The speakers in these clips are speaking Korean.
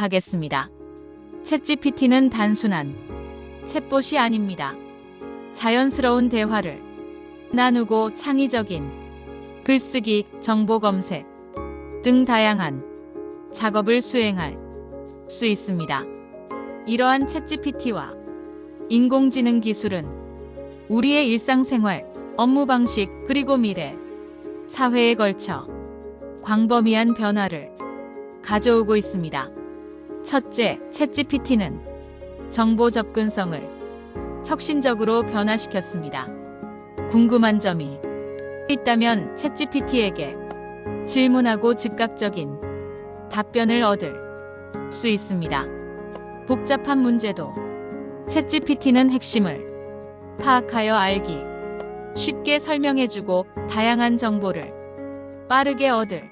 하겠습니다. 챗GPT는 단순한 챗봇이 아닙니다. 자연스러운 대화를 나누고 창의적인 글쓰기, 정보 검색 등 다양한 작업을 수행할 수 있습니다. 이러한 챗GPT와 인공지능 기술은 우리의 일상생활, 업무 방식, 그리고 미래, 사회에 걸쳐 광범위한 변화를 가져오고 있습니다. 첫째, 챗GPT는 정보 접근성을 혁신적으로 변화시켰습니다. 궁금한 점이 있다면 챗GPT에게 질문하고 즉각적인 답변을 얻을 수 있습니다. 복잡한 문제도 챗GPT는 핵심을 파악하여 알기, 쉽게 설명해주고 다양한 정보를 빠르게 얻을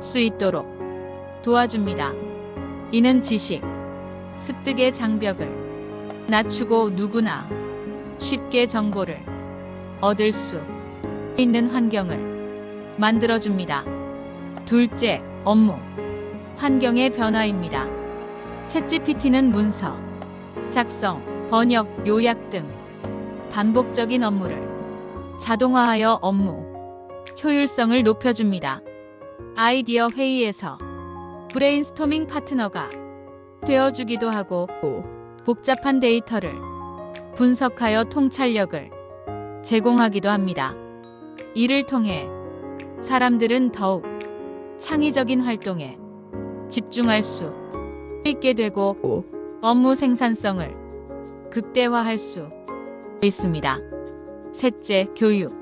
수 있도록 도와줍니다. 이는 지식, 습득의 장벽을 낮추고 누구나 쉽게 정보를 얻을 수 있는 환경을 만들어줍니다. 둘째, 업무. 환경의 변화입니다. 챗GPT는 문서, 작성, 번역, 요약 등 반복적인 업무를 자동화하여 업무 효율성을 높여줍니다. 아이디어 회의에서 브레인스토밍 파트너가 되어주기도 하고 복잡한 데이터를 분석하여 통찰력을 제공하기도 합니다. 이를 통해 사람들은 더욱 창의적인 활동에 집중할 수 있게 되고 업무 생산성을 극대화할 수 있습니다. 셋째, 교육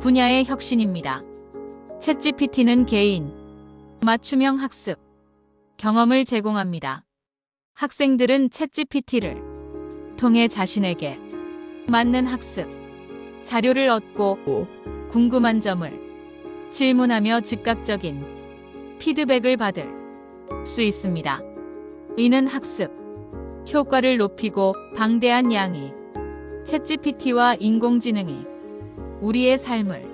분야의 혁신입니다. 챗GPT는 개인 맞춤형 학습 경험을 제공합니다. 학생들은 챗GPT를 통해 자신에게 맞는 학습 자료를 얻고 궁금한 점을 질문하며 즉각적인 피드백을 받을 수 있습니다. 이는 학습 효과를 높이고 방대한 양이 챗GPT와 인공지능이 우리의 삶을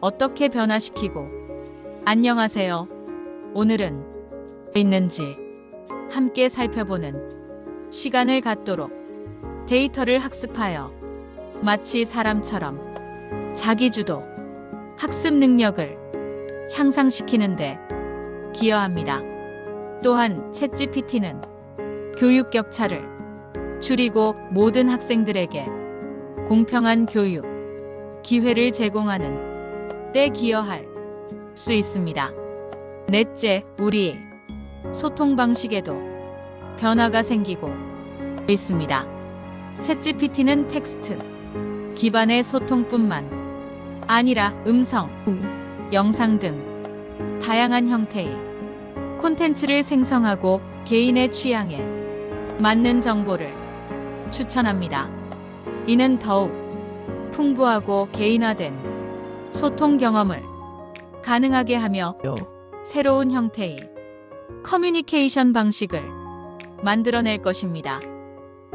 어떻게 변화시키고 안녕하세요. 오늘은 있는지 함께 살펴보는 시간을 갖도록 데이터를 학습하여 마치 사람처럼 자기주도 학습 능력을 향상시키는데 기여합니다. 또한 챗GPT는 교육 격차를 줄이고 모든 학생들에게 공평한 교육 기회를 제공하는 데 기여할 수 있습니다. 넷째, 우리 소통 방식에도 변화가 생기고 있습니다. 챗GPT는 텍스트 기반의 소통뿐만 아니라 음성, 영상 등 다양한 형태의 콘텐츠를 생성하고 개인의 취향에 맞는 정보를 추천합니다. 이는 더욱 풍부하고 개인화된 소통 경험을 가능하게 하며 새로운 형태의 커뮤니케이션 방식을 만들어낼 것입니다.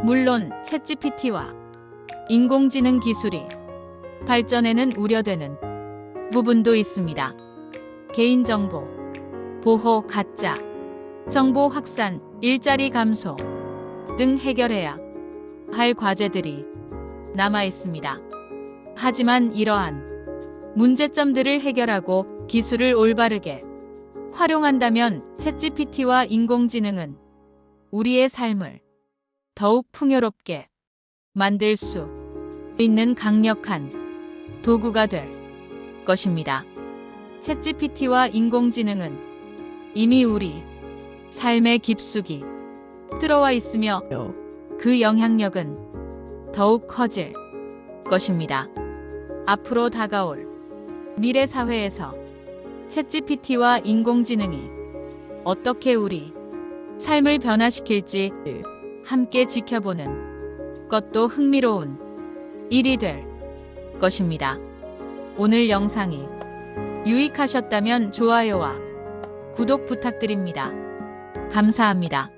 물론 챗GPT와 인공지능 기술이 발전에는 우려되는 부분도 있습니다. 개인정보, 보호, 가짜, 정보 확산, 일자리 감소 등 해결해야 할 과제들이 남아 있습니다. 하지만 이러한 문제점들을 해결하고 기술을 올바르게 활용한다면 챗GPT와 인공지능은 우리의 삶을 더욱 풍요롭게 만들 수 있는 강력한 도구가 될 것입니다. 챗GPT와 인공지능은 이미 우리 삶의 깊숙이 들어와 있으며 그 영향력은 더욱 커질 것입니다. 앞으로 다가올 미래 사회에서 챗GPT와 인공지능이 어떻게 우리 삶을 변화시킬지 함께 지켜보는 것도 흥미로운 일이 될 것입니다. 오늘 영상이 유익하셨다면 좋아요와 구독 부탁드립니다. 감사합니다.